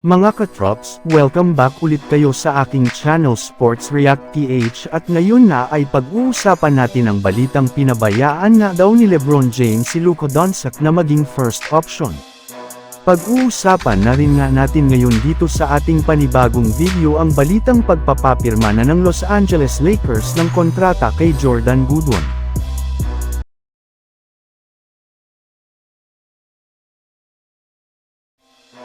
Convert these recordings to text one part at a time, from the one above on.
Mga katrops, welcome back ulit kayo sa aking channel Sports React PH at ngayon na ay pag-uusapan natin ang balitang pinabayaan nga daw ni Lebron James si Luka Doncic na maging first option. Pag-uusapan na rin nga natin ngayon dito sa ating panibagong video ang balitang pagpapapirma na ng Los Angeles Lakers ng kontrata kay Jordan Goodwin.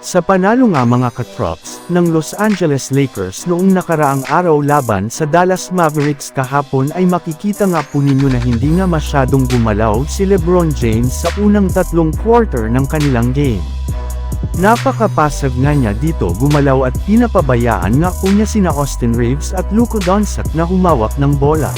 Sa panalo nga mga katrops, ng Los Angeles Lakers noong nakaraang araw laban sa Dallas Mavericks kahapon ay makikita nga po ninyo na hindi nga masyadong gumalaw si Lebron James sa unang tatlong quarter ng kanilang game. Napaka-passive nga niya dito gumalaw at pinapabayaan nga po niya sina Austin Reeves at Luka Doncic na humawak ng bola.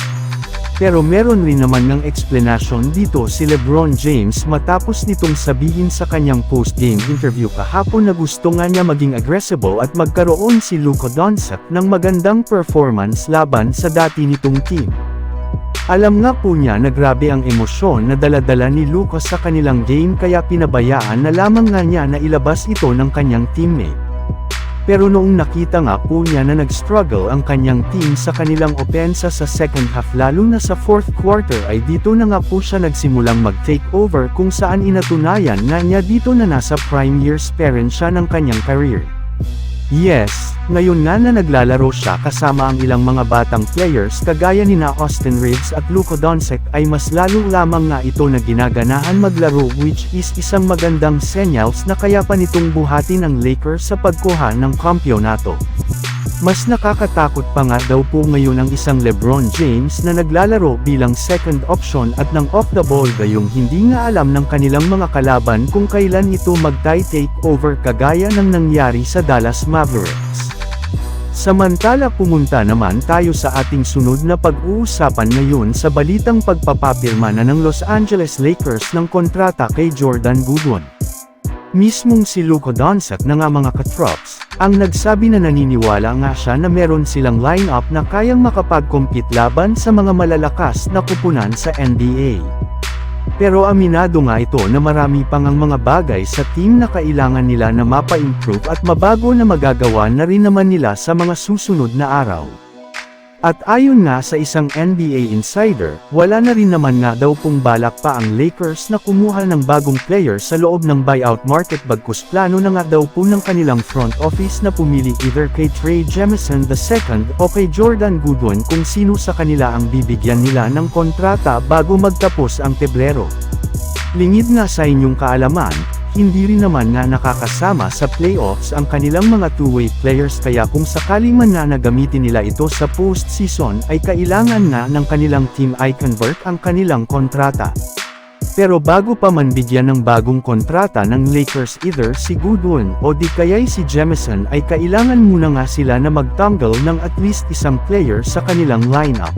Pero meron rin naman ng explanation dito si Lebron James matapos nitong sabihin sa kanyang post-game interview kahapon na gusto nga niya maging aggressive at magkaroon si Luka Doncic ng magandang performance laban sa dati nitong team. Alam nga po niya na grabe ang emosyon na daladala ni Luka sa kanilang game kaya pinabayaan na lamang nga niya na ilabas ito ng kanyang teammate. Pero noong nakita nga po niya na nag-struggle ang kanyang team sa kanilang opensa sa second half lalo na sa fourth quarter ay dito na nga po siya nagsimulang mag-take over kung saan inatunayan nga niya dito na nasa prime years pa rin siya ng kanyang career. Yes, ngayon nga na naglalaro siya kasama ang ilang mga batang players kagaya ni na Austin Reeves at Luka Doncic ay mas lalo lamang nga ito na ginaganahan maglaro which is isang magandang senyals na kaya pa nitong buhatin ang Lakers sa pagkuha ng kampyonato. Mas nakakatakot pa nga daw po ngayon ang isang Lebron James na naglalaro bilang second option at ng off the ball gayong hindi nga alam ng kanilang mga kalaban kung kailan ito mag-tie take over kagaya ng nangyari sa Dallas Mavericks. Samantala pumunta naman tayo sa ating sunod na pag-uusapan ngayon sa balitang pagpapapirma na ng Los Angeles Lakers ng kontrata kay Jordan Goodwin. Mismong si Luka Doncic na nga mga katrops, ang nagsabi na naniniwala nga siya na meron silang lineup na kayang makapag-compete laban sa mga malalakas na kupunan sa NBA. Pero aminado nga ito na marami pang ang mga bagay sa team na kailangan nila na mapa-improve at mabago na magagawa na rin naman nila sa mga susunod na araw. At ayon nga sa isang NBA insider, wala na rin naman nga daw pong balak pa ang Lakers na kumuha ng bagong player sa loob ng buyout market bagkus plano na nga daw po ng kanilang front office na pumili either kay Trey Jemison II o kay Jordan Goodwin kung sino sa kanila ang bibigyan nila ng kontrata bago magtapos ang Pebrero. Lingid nga sa inyong kaalaman, hindi rin naman nga nakakasama sa playoffs ang kanilang mga two-way players kaya kung sakaling man nga nagamitin nila ito sa postseason ay kailangan nga ng kanilang team ay convert ang kanilang kontrata. Pero bago pa man bigyan ng bagong kontrata ng Lakers either si Goodwin o di kaya'y si Jemison ay kailangan muna nga sila na magtanggal ng at least isang player sa kanilang lineup.